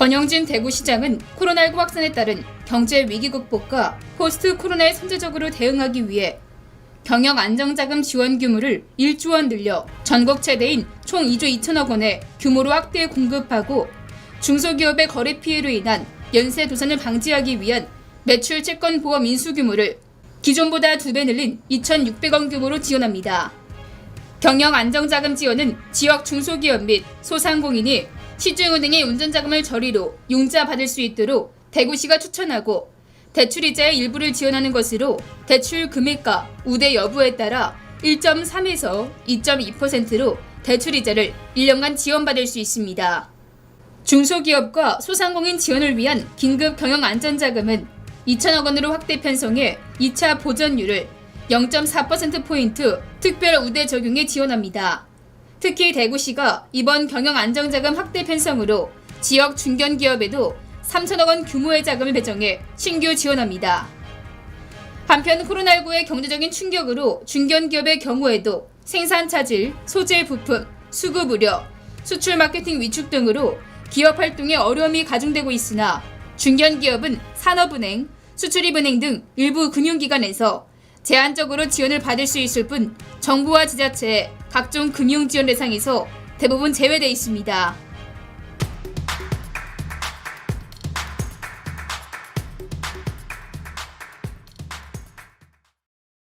권영진 대구시장은 코로나19 확산에 따른 경제 위기 극복과 포스트 코로나에 선제적으로 대응하기 위해 경영 안정자금 지원 규모를 1조 원 늘려 전국 최대인 총 2조 2천억 원의 규모로 확대 공급하고 중소기업의 거래 피해로 인한 연쇄 도산을 방지하기 위한 매출 채권 보험 인수 규모를 기존보다 2배 늘린 2,600억 규모로 지원합니다. 경영 안정자금 지원은 지역 중소기업 및 소상공인이 시중은행의 운전자금을 저리로 융자 받을 수 있도록 대구시가 추천하고 대출이자의 일부를 지원하는 것으로 대출 금액과 우대 여부에 따라 1.3에서 2.2%로 대출이자를 1년간 지원받을 수 있습니다. 중소기업과 소상공인 지원을 위한 긴급 경영 안전자금은 2천억 원으로 확대 편성해 2차 보전율을 0.4%포인트 특별 우대 적용에 지원합니다. 특히 대구시가 이번 경영 안정자금 확대 편성으로 지역 중견기업에도 3천억 원 규모의 자금을 배정해 신규 지원합니다. 한편 코로나19의 경제적인 충격으로 중견기업의 경우에도 생산 차질, 소재 부품, 수급 우려, 수출 마케팅 위축 등으로 기업 활동에 어려움이 가중되고 있으나 중견기업은 산업은행, 수출입은행 등 일부 금융기관에서 제한적으로 지원을 받을 수 있을 뿐 정부와 지자체의 각종 금융 지원 대상에서 대부분 제외돼 있습니다.